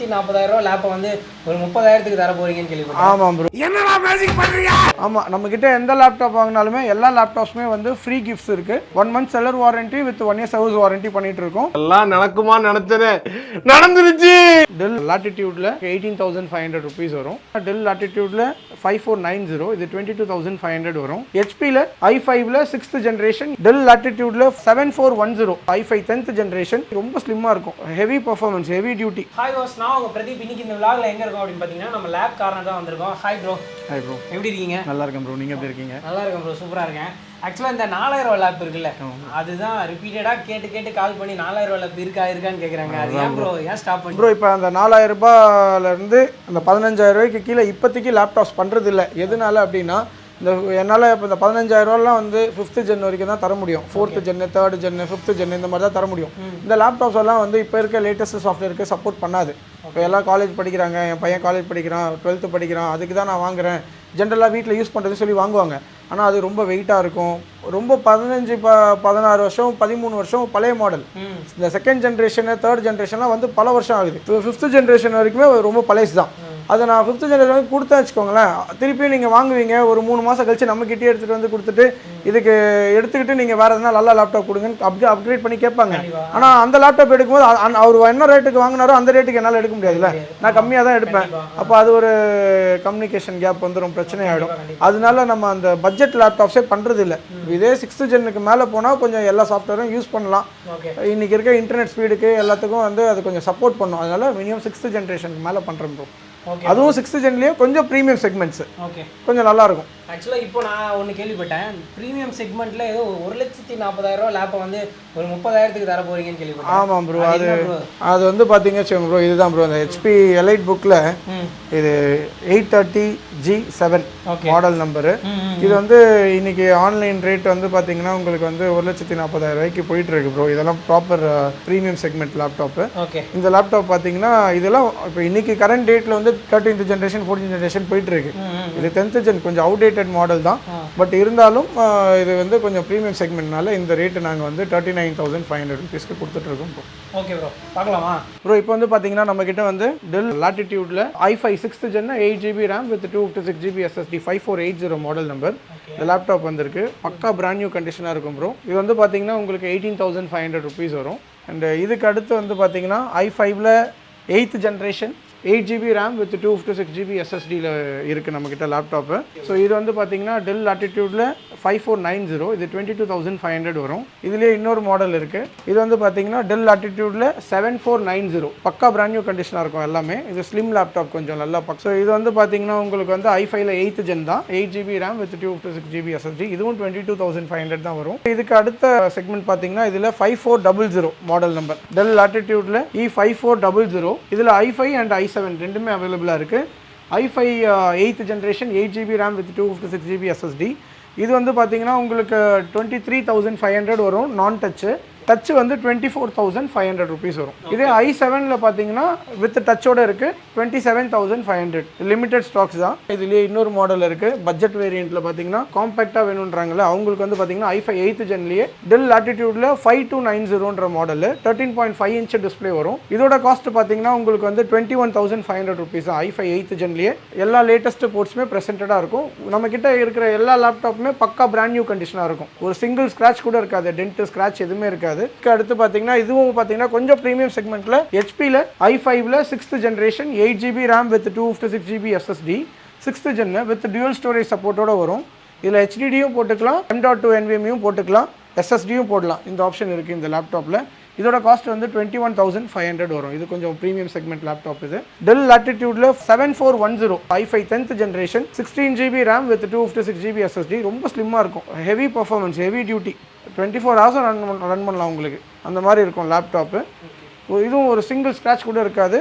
லட்சத்தி நாற்பதாயிரம் ரூபா லேப்பை வந்து ஒரு முப்பதாயிரத்துக்கு தர போறீங்கன்னு கேள்விப்பட்டேன். ஆமாம் ப்ரோ என்னடா மேஜிக் பண்றியா ஆமாம் நம்ம கிட்ட எந்த லேப்டாப் வாங்கினாலுமே எல்லா லேப்டாப்ஸுமே வந்து ஃப்ரீ கிஃப்ட்ஸ் இருக்கு. One month seller warranty with one year service warranty பண்ணிட்டு இருக்கோம். எல்லாம் நடக்குமா நினைச்சனே நடந்துருச்சு! Dell லாட்டிடியூட்ல eighteen thousand five hundred rupees வரும். டெல் லாட்டிடியூட்ல ஃபைவ் ஃபோர் நைன் ஜீரோ இது twenty two thousand five hundred வரும் ஹெச்பியில் ஐ ஃபைவ்ல sixth generation Dell லாட்டிடியூட்ல seven four one zero I five tenth generation ரொம்ப ஸ்லிம்மாக இருக்கும். Heavy performance heavy duty hi was நான் உங்க பிரதீப் இன்னைக்கு இந்த விளாக்ல எங்க இருக்கோம் அப்படின்னு பாத்தீங்கன்னா நம்ம லேப் கார்னர் தான் வந்திருக்கோம். ஹாய் ப்ரோ ஹாய் ப்ரோ எப்படி இருக்கீங்க? நல்லா இருக்கேன் ப்ரோ நீங்கள் எப்படி இருக்கீங்க? நல்லா இருக்கேன் ப்ரோ சூப்பரா இருக்கேன். ஆக்சுவலாக இந்த நாலாயிரம் லேப் இருக்குல்ல அதுதான் ரிப்பீட்டடாக கேட்டு கேட்டு கால் பண்ணி நாலாயிரம் லேப் இருக்கா இருக்கான்னு கேட்குறாங்க அது ஏன் ப்ரோ ஏன் ஸ்டாப் பண்ணி ப்ரோ இப்போ அந்த நாலாயிரம் ரூபாயிலேருந்து அந்த பதினஞ்சாயிரம் ரூபாய்க்கு கீழே இப்போதைக்கு லேப்டாப்ஸ் பண்ணுறது இல்லை எதனால அப்படின்னா இந்த என்னால் இப்போ இந்த பதினஞ்சாயிரம் ரூபாலாம் வந்து ஃபிஃப்த்து ஜென் வரைக்கும் தான் தர முடியும். Fourth gen third gen fifth gen இந்த மாதிரி தான் தர முடியும். இந்த லேப்டாப்ஸ் எல்லாம் வந்து இப்போ இருக்க லேட்டஸ்ட் சாஃப்ட்வேருக்கு சப்போர்ட் பண்ணாது. இப்போ எல்லாம் காலேஜ் படிக்கிறாங்க என் பையன் காலேஜ் படிக்கிறான் டுவெல்த்து படிக்கிறான் அதுக்கு தான் நான் வாங்குறேன். ஜென்ரலாக வீட்டில் யூஸ் பண்ணுறதுன்னு சொல்லி வாங்குவாங்க. ஆனால் அது ரொம்ப வெயிட்டாக இருக்கும். ரொம்ப பதினஞ்சு ப பதினாறு வருஷம் பதிமூணு வருஷம் பழைய மாடல் இந்த செகண்ட் ஜென்ரேஷனு தேர்ட் ஜென்ரேஷன்லாம் வந்து பல வருஷம் ஆகுது. ஃபிஃப்த்து ஜென்ரேஷன் வரைக்குமே ரொம்ப பழசு தான். அதை நான் ஃபிஃப்த்து ஜென்ரேஷன் கொடுத்தா வச்சுக்கோங்களேன். திருப்பியும் நீங்கள் வாங்குவீங்க. ஒரு மூணு மாதம் கழிச்சு நம்மக்கிட்டே எடுத்துகிட்டு வந்து கொடுத்துட்டு இதுக்கு எடுத்துக்கிட்டு நீங்கள் வேறு எதனா நல்ல லேப்டாப் கொடுங்கன்னு அப்டே அப்கிரேட் பண்ணி கேட்பாங்க. ஆனால் அந்த லேப்டாப் எடுக்கும்போது அவர் என்ன ரேட்டுக்கு வாங்கினாரோ அந்த ரேட்டுக்கு என்னால் எடுக்க முடியாதுல்ல. நான் கம்மியாக தான் எடுப்பேன். அப்போ அது ஒரு கம்யூனிகேஷன் கேப் வந்துடும் பிரச்சனை ஆகிடும் அதனால நம்ம அந்த பட்ஜெட் லேப்டாப்ஸே பண்ணுறது இல்லை இதே சிக்ஸ்த்து ஜென்னுக்கு மேலே போனால் கொஞ்சம் எல்லா சாஃப்ட்வேரும் யூஸ் பண்ணலாம். ஓகே. இன்னைக்கு இருக்க இன்டர்நெட் ஸ்பீடுக்கு எல்லாத்துக்கும் வந்து அது கொஞ்சம் சப்போர்ட் பண்ணும். அதனால மினிமம் சிக்ஸ்த் ஜென்ரேஷனுக்கு மேலே பண்ணுறோம் ப்ரோ அதுவும் சிக்ஸ்த் ஜென்லேயே கொஞ்சம் ப்ரீமியம் செக்மெண்ட்ஸ் ஓகே கொஞ்சம் நல்லா இருக்கும் ஆக்சுவலாக இப்போ நான் ஒன்று கேள்விப்பட்டேன் ப்ரீமியம் செக்மெண்ட்ல ஏதோ ஒரு லட்சத்தி நாற்பதாயிரம் ரூபா லேப்பை வந்து ஒரு முப்பதாயிரத்துக்கு தர போறீங்கன்னு கேள்விப்பட்டேன் ஆமாம் ப்ரோ அது? அது வந்து பார்த்தீங்க வச்சுக்கோங்க ப்ரோ இதுதான் ப்ரோ அந்த ஹெச்பி எலைட் புக்கில் இது eight thirty G seven. Model number. இது வந்து இன்னைக்கு ஆன்லைன் ரேட் வந்து பார்த்தீங்கன்னா உங்களுக்கு வந்து ஒரு லட்சத்தி நாற்பதாயிரம் ரூபாய்க்கு போயிட்டு இருக்கு ப்ரோ இதெல்லாம் ப்ராப்பர் ப்ரீமியம் செக்மெண்ட் லேப்டாப்பு இந்த லேப்டாப் பார்த்தீங்கன்னா இதெல்லாம் இப்போ இன்னைக்கு கரண்ட் டேட்டில் வந்து தேர்ட்டீன்த் ஜென்ரேஷன் ஃபோர்டீன் ஜென்ரேஷன் போயிட்டு இருக்கு. இது டென்த் ஜென் கொஞ்சம் அவுடேட்டட் மாடல் தான். பட் இருந்தாலும் இது வந்து கொஞ்சம் ப்ரீமியம் செக்மெண்ட்னால இந்த ரேட்டு நாங்கள் வந்து thirty nine thousand five hundred ருபீஸ்க்கு கொடுத்துட்ருக்கோம் ப்ரோ ஓகே ப்ரோ பார்க்கலாமா? ப்ரோ இப்போ வந்து பார்த்தீங்கன்னா நம்ம கிட்ட வந்து Dell லாட்டிடியூட்ல I five sixth gen eight GB RAM with two fifty six GB SSD five four eight zero model number இந்த லேப்டாப் வந்திருக்கு. பக்கா பிராண்ட் நியூ கண்டிஷனாக இருக்கும் ப்ரோ இது வந்து பார்த்தீங்கன்னா உங்களுக்கு eighteen thousand five hundred rupees வரும். அண்ட் இதுக்கு அடுத்து வந்து பார்த்தீங்கன்னா ஐ ஃபைவ்ல eighth generation eight GB RAM with two fifty six GB எஸ்எஸ்டியில் இருக்குது நம்மக்கிட்ட லேப்டாப்பு ஸோ இது வந்து பார்த்தீங்கன்னா டெல் ஆட்டிடியூடில் ஃபைவ் ஃபோர் நைன் ஜீரோ இது twenty two thousand five hundred வரும். இதுலேயே இன்னொரு மாடல் இருக்குது இது வந்து பார்த்தீங்கன்னா டெல் ஆட்டிடியூடில் செவன் ஃபோர் நைன் ஜீரோ பக்கா பிராண்ட் நியூ கண்டிஷனாக இருக்கும் எல்லாமே. இது ஸ்லிம் லேப்டாப் கொஞ்சம் நல்லா பக். ஸோ இது வந்து பார்த்தீங்கன்னா உங்களுக்கு வந்து ஐ ஃபைவ்ல எயித் ஜென் தான். Eight GB RAM with two fifty six GB SSD இதுவும் twenty two thousand five hundred தான் வரும். இதுக்கு அடுத்த செக்மெண்ட் பார்த்தீங்கன்னா இதில் five four double zero model number Dell ஆட்டிடியூடில் E five four double zero இதில் I five and I seven ரெண்டுமே அவைலபிளாக இருக்குது I eighth eighth generation eight GB RAM with two fifty six GB SSD இது வந்து பார்த்திங்கன்னா உங்களுக்கு twenty three thousand five hundred வரும் நான் டச்சு டச் வந்து twenty four thousand five hundred rupees வரும். இதே ஐ செவனில் பார்த்தீங்கன்னா வித் டச்சோட இருக்குது twenty seven thousand five hundred limited stocks தான். இதுலேயே இன்னொரு மாடல் இருக்குது பட்ஜெட் வேரியண்ட்டில் பார்த்தீங்கன்னா காம்பேக்டாக வேணுன்றாங்கல்ல அவங்களுக்கு வந்து பார்த்தீங்கன்னா ஐ ஃபைவ் எயித் ஜென்லேயே டெல் லாட்டிடியூடில் five two nine ஜீரோன்ற model thirteen point five inch display வரும். இதோட காஸ்ட் பார்த்தீங்கன்னா உங்களுக்கு வந்து twenty one thousand five hundred rupees I five eighth ஜென்லேயே எல்லா லேட்டஸ்ட் போர்ட்ஸுமே ப்ரெசென்டடாக இருக்கும். நம்ம கிட்ட இருக்கிற எல்லா லேப்டாப்புமே பக்கா பிராண்ட் நியூ கண்டிஷனாக இருக்கும். ஒரு சிங்கிள் ஸ்க்ராட்ச் கூட இருக்காது டென்ட் ஸ்க்ராட்ச் எதுவுமே இருக்காது. கிடையாது அடுத்து பார்த்தீங்கன்னா இதுவும் பார்த்தீங்கன்னா கொஞ்சம் ப்ரீமியம் செக்மெண்ட்டில் ஹெச்பியில் ஐ ஃபைவ்ல sixth generation eight GB RAM with two fifty six GB SSD sixth gen with dual storage சப்போர்ட்டோட வரும். இதில் ஹெச்டிடியும் போட்டுக்கலாம் எம் டாட் டூ என்விஎம்யும் போட்டுக்கலாம் எஸ்எஸ்டியும் போடலாம். இந்த ஆப்ஷன் இருக்குது இந்த லேப்டாப்பில் இதோட காஸ்ட் வந்து twenty one thousand five hundred வரும். இது கொஞ்சம் ப்ரீமியம் செக்மெண்ட் லேப்டாப் இது. Dell லாட்டிடியூடில் seven four one zero I five tenth generation sixteen GB RAM with two fifty six GB SSD ரொம்ப ஸ்லிம்மாக இருக்கும். Heavy performance heavy duty twenty four ஹவர்ஸும் run run பண்ணலாம் உங்களுக்கு. அந்த மாதிரி இருக்கும் லேப்டாப்பு இதுவும் ஒரு சிங்கிள் ஸ்க்ராட்ச் கூட இருக்காது.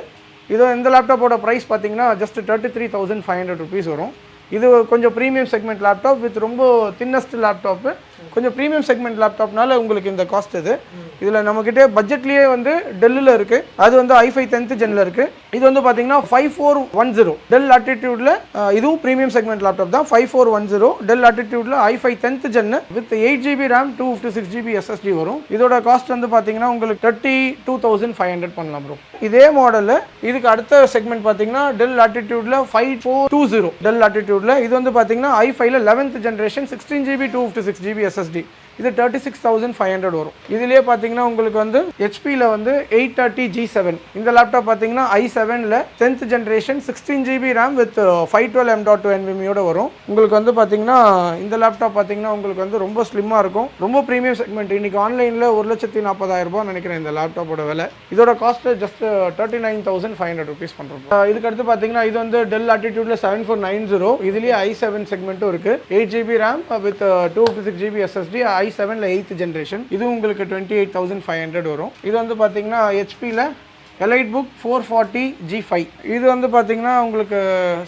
இதோ இந்த லேப்டாப்போட ப்ரைஸ் பார்த்தீங்கன்னா just thirty three thousand five hundred rupees வரும். இது கொஞ்சம் ப்ரீமியம் செக்மெண்ட் லேப்டாப் வித் ரொம்ப தின்னஸ்ட் லேப்டாப்பு கொஞ்சம் ப்ரீமியம் செக்மெண்ட் லேப்டாப்னால உங்களுக்கு இந்த காஸ்ட் இது. இதில் நம்மக்கிட்டே பட்ஜெட்லேயே வந்து டெல்லில் இருக்குது அது வந்து ஐஃபை டென்த்து ஜெனில் இருக்குது இது வந்து பார்த்தீங்கன்னா five four one zero Dell ஆட்டிடியூடில் இதுவும் ப்ரீமியம் செக்மெண்ட் லேப்டாப் தான். Five four one zero Dell ஆட்டிடியூடில் I five tenth gen with eight GB RAM two fifty six GB SSD வரும். இதோட காஸ்ட் வந்து பார்த்தீங்கன்னா உங்களுக்கு thirty two thousand five hundred பண்ணலாம் bro இதே மாடலில் இதுக்கு அடுத்த செக்மெண்ட் பார்த்தீங்கன்னா del ஆட்டிடியூடில் five four two zero Dell ஆட்டிடியூடில் இது வந்து பார்த்தீங்கன்னா ஐஃபைல eleventh generation sixteen GB two fifty six GB SSD இது thirty six thousand five hundred வரும். இதுலேயே பார்த்தீங்கன்னா உங்களுக்கு வந்து ஹெச்பியில் வந்து எயிட் தேர்ட்டி ஜி செவன் இந்த லேப்டாப் பார்த்தீங்கன்னா ஐ செவனில் tenth generation sixteen GB RAM with five twelve M dot two என்விமியோட வரும். உங்களுக்கு வந்து பார்த்தீங்கன்னா இந்த லேப்டாப் பார்த்தீங்கன்னா உங்களுக்கு வந்து ரொம்ப ஸ்லிம்மாக இருக்கும். ரொம்ப ப்ரீமியம் செக்மெண்ட் இன்னைக்கு ஆன்லைனில் ஒரு லட்சத்தி நாற்பதாயிரம் ரூபாய் நினைக்கிறேன் இந்த லேப்டாப்போட விலை. இதோட cost just thirty nine thousand five hundred rupees பண்ணுறோம் இதுக்கு அடுத்து பார்த்தீங்கன்னா இது வந்து டெல் ஆட்டிடியூடில் செவன் ஃபோர் நைன் ஜீரோ இதுலேயே ஐ செவன் செக்மெண்ட்டும் இருக்குது eight GB RAM with two fifty six GB SSD I செவனில் எயித் ஜென்ரேஷன் இது உங்களுக்கு twenty eight thousand five hundred வரும். இது வந்து பார்த்தீங்கன்னா ஹெச்பியில் elite book four forty G five இது வந்து பார்த்தீங்கன்னா உங்களுக்கு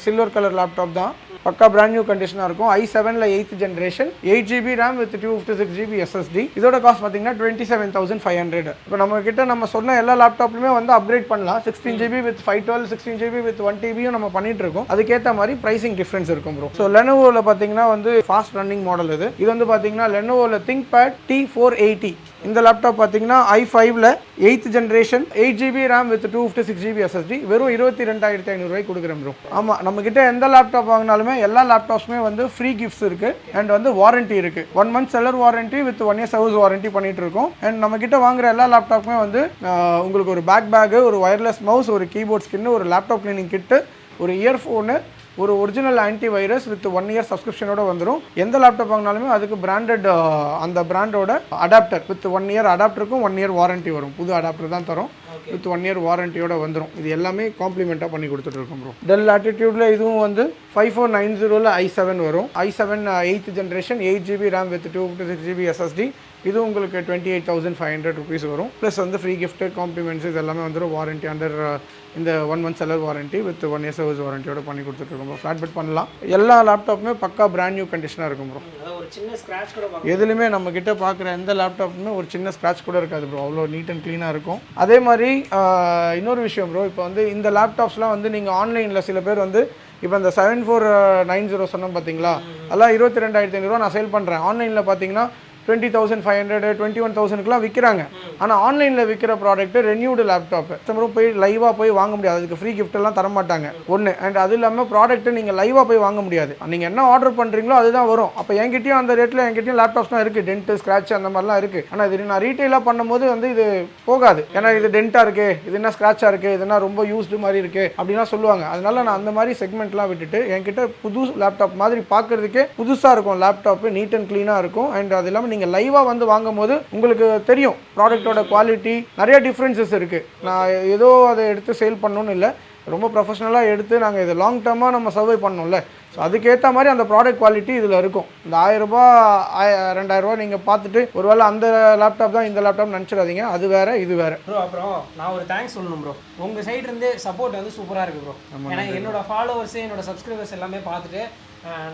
சில்வர் கலர் லேப்டாப் தான். பக்கா பிராண்ட் நியூ கண்டிஷனாக இருக்கும். ஐ செவனில் eighth generation eight GB RAM with two fifty six GB SSD இதோட காஸ்ட் பார்த்தீங்கன்னா twenty seven thousand five hundred இப்போ நம்ம கிட்ட நம்ம சொன்ன எல்லா லேப்டாப்லையுமே வந்து அப்கிரேட் பண்ணலாம். Sixteen GB with five twelve sixteen GB with one டிபியும் நம்ம பண்ணிட்டு இருக்கோம். அதுக்கேற்ற மாதிரி ப்ரைசிங் டிஃப்ரென்ஸ் இருக்கும் ப்ரோ ஸோ லெனோவில் பார்த்தீங்கன்னா வந்து ஃபாஸ்ட் ரன்னிங் மாடல் இது. இது வந்து பார்த்தீங்கன்னா லெனோவில் think pad T four eighty இந்த லேப்டாப் பார்த்தீங்கன்னா ஐ ஃபைவ்ல eighth generation eight GB RAM with two fifty six GB SSD வெறும் இருபத்தி ரெண்டாயிரத்தி ஐநூறுரூவாய் கொடுக்குறேன் ப்ரோ ஆமாம் நம்ம கிட்ட எந்த லேப்டாப் வாங்கினாலுமே எல்லா லேப்டாப்ஸுமே வந்து ஃப்ரீ கிஃப்ட்ஸ் இருக்கு அண்ட் வந்து வாரண்டி இருக்கு. One month seller warranty with one year service warranty பண்ணிட்டு இருக்கோம். அண்ட் நம்ம கிட்ட வாங்குற எல்லா லேப்டாப்புமே வந்து உங்களுக்கு ஒரு பேக் பேக்கு ஒரு ஒயர்லெஸ் மவுஸ் ஒரு கீபோர்ட் ஸ்கின்னு ஒரு லேப்டாப் கிளீனிங் கிட்டு ஒரு இயர்ஃபோனு ஒரு original anti virus with one year சப்ஸ்கிரிப்ஷனோட வந்துடும் எந்த லேப்டாப் வாங்கினாலுமே அதுக்கு பிராண்டட் அந்த பிராண்டோட அடாப்டர் வித் ஒன் இயர் அடாப்டருக்கும் ஒன் இயர் வாரண்டி வரும். புது அடாப்டர் தான் தரும். வித் ஒன் இயர் வாரண்டியோட வந்துடும் இது எல்லாமே காம்ப்ளிமெண்ட்டாக பண்ணி கொடுத்துட்டு இருக்கோம் ப்ரோ டெல் ஆட்டிடியூடில் இதுவும் வந்து ஃபைவ் ஃபோர் நைன் ஜீரோவில் ஐ செவன் வரும். I seven eighth generation eight GB RAM with two fifty six GB SSD இது உங்களுக்கு twenty eight thousand five hundred rupees வரும். ப்ளஸ் வந்து ஃப்ரீ gift காம்ப்ளிமெண்ட்ஸ் இது எல்லாமே வந்துடும் வாரண்டி அண்டர் இந்த one month seller warranty with one year service வாரண்டியோட பண்ணி கொடுத்துட்ருக்கோம் ஃப்ளாட் பெட் பண்ணலாம். எல்லா லேப்டாப்புமே பக்கா பிராண்ட் நியூ கண்டிஷனாக இருக்கும் ப்ரோ எதுலையுமே நம்ம கிட்ட பார்க்குற எந்த லேப்டாப்புமே ஒரு சின்ன ஸ்க்ராட்ச் கூட இருக்காது ப்ரோ அவ்வளோ நீட் அண்ட் க்ளீனாக இருக்கும். அதே மாதிரி ஆஹ், இன்னொரு விஷயம் ப்ரோ இப்போ வந்து இந்த லேப்டாப்ஸ்லாம் வந்து நீங்கள் ஆன்லைனில் சில பேர் வந்து இப்போ இந்த செவன் ஃபோர் நைன் ஜீரோ சொன்னோம் பார்த்தீங்களா அதெல்லாம் இருபத்தி ரெண்டாயிரத்தி ஐநூறுரூவா நான் சேல் பண்ணுறேன் ஆன்லைனில் பார்த்தீங்கன்னா twenty thousand five hundred twenty one தௌசண்ட்க்குலாம் விற்கிறாங்க ஆனால் ஆன்லைனில் விற்கிற ப்ராடக்ட்டு ரெனியூடு லேப்டாப் கஸ்டமரும் போய் லைவாக போய் வாங்க முடியாது. அதுக்கு ஃப்ரீ கிஃப்ட்டெல்லாம் தரமாட்டாங்க தர மாட்டாங்க. ஒன்று அண்ட் அது இல்லாமல் ப்ராடக்ட்டு நீங்கள் லைவாக போய் வாங்க முடியாது. நீங்கள் என்ன ஆர்டர் பண்ணுறீங்களோ அதுதான் வரும். அப்போ என்கிட்டயும் அந்த ரேட்டில் என்கிட்டயும் லேப்டாப்ஸ்லாம் இருக்குது டென்ட்டு ஸ்க்ராட்ச் அந்த மாதிரிலாம் இருக்குது ஆனால் இது நான் ரீட்டெயிலாக பண்ணும்போது வந்து இது போகாது. ஏன்னா இது டென்ட்டாக இருக்குது இது என்ன ஸ்க்ராட்சாக இருக்குது இதுனா ரொம்ப யூஸ்டு மாதிரி இருக்குது அப்படின்லாம் சொல்லுவாங்க. அதனால நான் அந்த மாதிரி செக்மெண்ட்லாம் விட்டுட்டு என்கிட்ட புது லேப்டாப் மாதிரி பார்க்குறதுக்கே புதுசாக இருக்கும். லேப்டாப்பு நீட் அண்ட் க்ளீனாக இருக்கும். அண்ட் அது இல்லாமல் நீங்கள் லைவாக வந்து வாங்கும்போது உங்களுக்கு தெரியும் ப்ராடக்ட்டோட குவாலிட்டி நிறைய டிஃப்ரென்சஸ் இருக்குது நான் ஏதோ அதை எடுத்து சேல் பண்ணணும்னு இல்லை. ரொம்ப ப்ரொஃபஷனலாக எடுத்து நாங்கள் இது லாங் டேர்மாக நம்ம சர்வை பண்ணோம்ல. ஸோ அதுக்கேற்ற மாதிரி அந்த ப்ராடக்ட் குவாலிட்டி இதில் இருக்கும். இந்த ஆயிரரூபா ரெண்டாயிரரூபா நீங்கள் பார்த்துட்டு ஒருவேளை அந்த லேப்டாப் தான் இந்த லேப்டாப் நினச்சிடாதீங்க. அது வேற இது வேற. ப்ரோ அப்புறம் நான் ஒரு தேங்க்ஸ் சொல்லணும் ப்ரோ உங்கள் சைடு இருந்து சப்போர்ட் வந்து சூப்பராக இருக்கு ப்ரோ ஏன்னா என்னோட ஃபாலோவர்ஸ் என்னோட சப்ஸ்கிரைபர்ஸ் எல்லாமே பார்த்துட்டு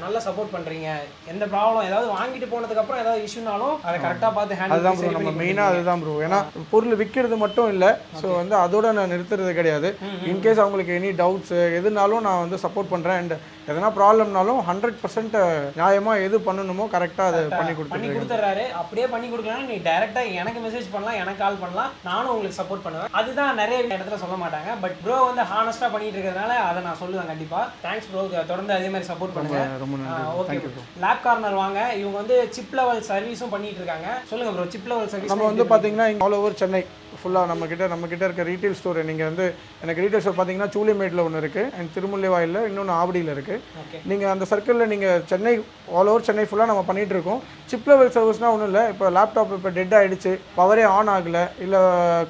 நல்லா சப்போர்ட் பண்ணுறீங்க எந்த ப்ராப்ளம் ஏதாவது வாங்கிட்டு போனதுக்கப்புறம் ஏதாவது இஷ்யூனாலும் அதை கரெக்டாக பார்த்து அதுதான் ப்ரோ ஹேண்டில் நம்ம மெயினாக அதுதான் ப்ரோ ஏன்னா பொருள் விற்கிறது மட்டும் இல்லை. ஸோ வந்து அதோட நான் நிறுத்துறது கிடையாது. இன்கேஸ் அவங்களுக்கு எனி டவுட்ஸ் எதுனாலும் நான் வந்து சப்போர்ட் பண்ணுறேன் அண்ட் எதனா ப்ராப்ளம்னாலும் ஹண்ட்ரட் பர்சன்ட் நியாயமாக எது பண்ணணுமோ கரெக்டாக அதை பண்ணி பண்ணி கொடுத்துருக்கேன் கொடுத்துட்றாரு அப்படியே பண்ணி கொடுக்கலாம் நீ டைரக்டா எனக்கு மெசேஜ் பண்ணலாம் எனக்கு கால் பண்ணலாம். நானும் உங்களுக்கு சப்போர்ட் பண்ணுவேன். அதுதான் நிறைய இடத்துல சொல்ல மாட்டாங்க. பட் ப்ரோ வந்து ஹானஸ்டா பண்ணிட்டு இருக்கிறதுனால அதை நான் சொல்லுவேன் கண்டிப்பா. தேங்க்ஸ் ப்ரோ தொடர்ந்து அதே மாதிரி சப்போர்ட் பண்ணுங்க. ரொம்ப நன்றி லேப் கார்னர் வாங்க. இவங்க வந்து சிப் லெவல் சர்வீஸும் பண்ணிட்டு இருக்காங்க. சொல்லுங்க ப்ரோ சிப் லெவல் சர்வீஸ் நம்ம வந்து பார்த்தீங்கன்னா ஆல் ஓவர் சென்னை ஃபுல்லாக நம்ம கிட்ட நம்ம கிட்ட இருக்க ரீட்டைல் ஸ்டோர் நீங்கள் வந்து எனக்கு ரீட்டைல் ஸ்டோர் பார்த்தீங்கன்னா சூலிமேட்டில் ஒன்று இருக்குது அண்ட் திருமுல்லைவாயில் இன்னொன்று ஆவடியில் இருக்குது நீங்கள் அந்த சர்க்கிளில் நீங்கள் சென்னை ஆல் ஓவர் சென்னை ஃபுல்லாக நம்ம பண்ணிகிட்டு இருக்கோம். சிப் லெவல் சர்வீஸ்னால் ஒன்றும் இல்லை இப்போ லேப்டாப் இப்போ டெட் ஆகிடுச்சு பவரே ஆன் ஆகலை இல்லை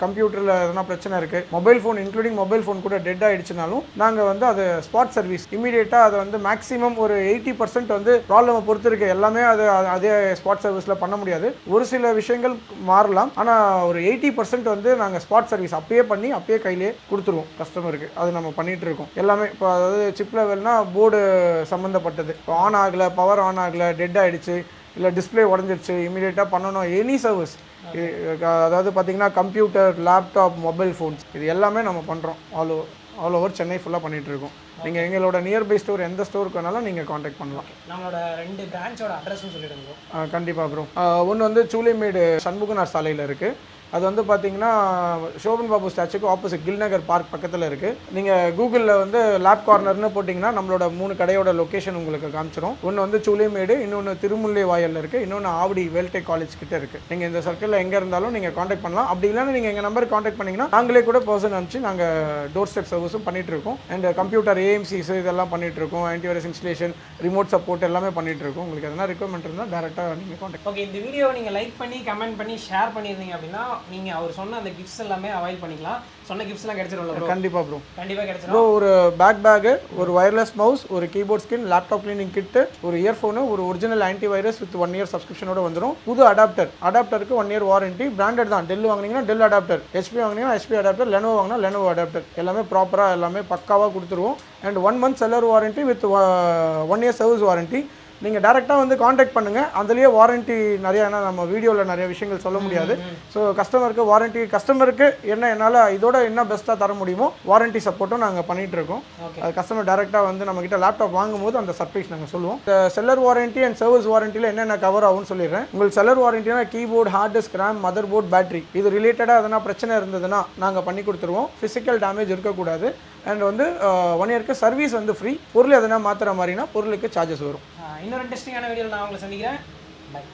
கம்ப்யூட்டரில் எதனா பிரச்சனை இருக்குது mobile phone including mobile phone கூட டெட் ஆகிடுச்சுனாலும் நாங்கள் வந்து அது ஸ்பாட் சர்வீஸ் இமீடியட்டாக அதை வந்து மேக்ஸிமம் ஒரு எயிட்டி பர்சன்ட் வந்து ப்ராப்ளமை பொறுத்து இருக்கு எல்லாமே அது அதே ஸ்பாட் சர்வீஸில் பண்ண முடியாது. ஒரு சில விஷயங்கள் மாறலாம். ஆனால் ஒரு எயிட்டி பர்சன்ட் வந்து நாங்கள் ஸ்பாட் சர்வீஸ் அப்பயே பண்ணி அப்பயே கையிலே கொடுத்துருவோம். கஸ்டமருக்கு அது நம்ம பண்ணிகிட்டு இருக்கோம் எல்லாமே இப்போ அதாவது சிப் லெவல்னா போர்டு சம்மந்தப்பட்டது இப்போ ஆன் ஆகலை பவர் ஆன் ஆகலை டெட் ஆகிடுச்சு இல்லை டிஸ்ப்ளே உடஞ்சிருச்சு இமீடியட்டாக பண்ணணும் எனி சர்வீஸ் அதாவது பார்த்தீங்கன்னா கம்ப்யூட்டர் லேப்டாப் மொபைல் ஃபோன்ஸ் இது எல்லாமே நம்ம பண்ணுறோம் all over all over Chennai ஃபுல்லாக பண்ணிகிட்டு இருக்கோம் நீங்கள் எங்களோட நியர்பை ஸ்டோர் எந்த ஸ்டோருக்கு வேணாலும் நீங்கள் காண்டாக்ட் பண்ணலாம். நம்மளோட ரெண்டு பிரான்ச்சோட அட்ரஸும் சொல்லிடுங்க கண்டிப்பாக ப்ரோ ஒன்று வந்து சூளைமேடு சண்முகனார் சாலையில் இருக்குது அது வந்து பார்த்தீங்கன்னா சோபன் பாபு ஸ்டாச்சுக்கு ஆப்போசிட் கில்நகர் பார்க் பக்கத்தில் இருக்குது நீங்கள் கூகுளில் வந்து லேப் கார்னர்னு போட்டிங்கன்னா நம்மளோட மூணு கடையோட லொக்கேஷன் உங்களுக்கு காமிச்சிடும் ஒன்று வந்து சூளைமேடு இன்னொன்று திருமுல்லை வாயலில் இருக்குது இன்னொன்று ஆவடி வேல்டே காலேஜ் கிட்டே இருக்குது நீங்கள் இந்த சர்க்கிளில் எங்கே இருந்தாலும் நீங்கள் காண்டாக்ட் பண்ணலாம். அப்படி இல்லைன்னா நீங்கள் எங்கள் நம்பருக்கு காண்டாக்ட் பண்ணிங்கன்னா நாங்களே கூட பர்சன் அனுப்பிச்சு நாங்கள் டோர் ஸ்டெப் சர்வீஸும் பண்ணிகிட்ருக்கோம் இருக்கோம். அண்ட் கம்ப்யூட்டர் ஏஎம்சிஸ் இதெல்லாம் பண்ணிகிட்ருக்கோம் ஆன்டிவைரஸ் இன்ஸ்டலேஷன் ரிமோட் சப்போர்ட் எல்லாமே பண்ணிகிட்ருக்கோம் உங்களுக்கு எதனா ரெக்குவயர்மெண்ட் இருந்தால் டேரெக்டாக நீங்கள் காண்டாக்ட் ஓகே இந்த வீடியோவை நீங்கள் லைக் பண்ணி கமெண்ட் பண்ணி ஷேர் பண்ணியிருந்தீங்க அப்படின்னா நீங்கள் அவர் சொன்ன அந்த கிஃப்ட்ஸ் எல்லாமே அவாய்ட் பண்ணிக்கலாம். சொன்ன கிஃப்ட்ஸ்லாம் கிடைச்சிரும்ல ப்ரோ கண்டிப்பாக ப்ரோ கண்டிப்பாக கிடைச்சிரும். ப்ரோ ஒரு பேக் பேக்கு ஒரு ஒயர்லெஸ் மவுஸ் ஒரு keyboard skin laptop cleaning kit ஒரு இயர்ஃபோனு ஒரு original anti virus with one year சப்ஸ்கிரிப்ஷனோட வந்துடும் புது அடாப்டர் அடாப்டருக்கு ஒன் இயர் வாரண்டி பிராண்டட் தான். டெல் வாங்குனீங்கன்னா டெல் அடாப்டர் ஹெச்பி வாங்குனீங்கன்னா ஹெச்பி அடாப்டர் லெனோ வாங்கினா லெனோ அடாப்டர் எல்லாமே ப்ராப்பராக எல்லாமே பக்காவாக கொடுத்துருவோம். And one month seller warranty with one year service warranty நீங்கள் டேரெக்டாக வந்து காண்டாக்ட் பண்ணுங்கள் அதுலேயே வாரண்டி நிறைய ஏன்னா நம்ம வீடியோவில் நிறைய விஷயங்கள் சொல்ல முடியாது. ஸோ கஸ்டமருக்கு வாரண்டி கஸ்டமருக்கு என்ன என்னால் இதோட என்ன பெஸ்ட்டாக தர முடியுமோ வாரண்டி சப்போர்ட்டும் நாங்கள் பண்ணிகிட்டு இருக்கோம். அது கஸ்டமர் டேரெக்டாக வந்து நம்மக்கிட்ட லேப்டாப் வாங்கும்போது அந்த சர்ப்ரைஸ் நாங்கள் சொல்லுவோம். இந்த செல்லர் வாரண்டி அண்ட் சர்வீஸ் வாரண்டியில் என்னென்ன கவர் ஆகும்னு சொல்லிடுறேன். உங்களுக்கு seller வாரண்டினா keyboard hard disk RAM mother board battery இது ரிலேட்டடாக எதனா பிரச்சனை இருந்ததுன்னா நாங்கள் பண்ணி கொடுத்துருவோம். ஃபிசிக்கல் டேமேஜ் இருக்கக்கூடாது. அண்ட் வந்து ஒன் இயர்க்கு சர்வீஸ் வந்து ஃப்ரீ பொருள் எதனா மாற்றுற மாதிரினா பொருளுக்கு சார்ஜஸ் வரும். ஆஹ் இன்னொரு இன்ட்ரெஸ்டிங்கான வீடியோவில் நான் உங்களை சந்திக்கிறேன்.